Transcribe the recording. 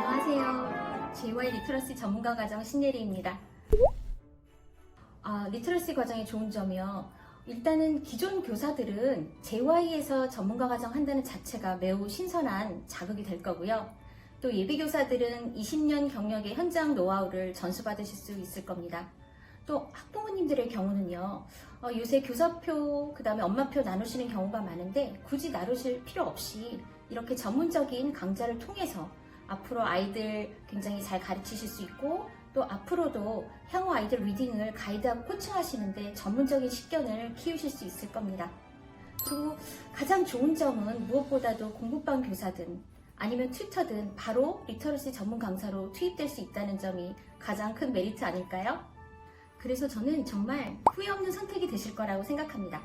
안녕하세요. JY 리터러시 전문가 과정 신예리입니다. 아, 리터러시 과정의 좋은 점이요. 일단은 기존 교사들은 JY에서 전문가 과정 한다는 자체가 매우 신선한 자극이 될 거고요. 또 예비 교사들은 20년 경력의 현장 노하우를 전수받으실 수 있을 겁니다. 또 학부모님들의 경우는요, 어, 요새 교사표, 그 다음에 엄마표 나누시는 경우가 많은데 굳이 나누실 필요 없이 이렇게 전문적인 강좌를 통해서 앞으로 아이들 굉장히 잘 가르치실 수 있고 또 앞으로도 향후 아이들 리딩을 가이드하고 코칭하시는데 전문적인 식견을 키우실 수 있을 겁니다. 그리고 가장 좋은 점은 무엇보다도 공부방 교사든 아니면 튜터든 바로 리터러시 전문 강사로 투입될 수 있다는 점이 가장 큰 메리트 아닐까요? 그래서 저는 정말 후회 없는 선택이 되실 거라고 생각합니다.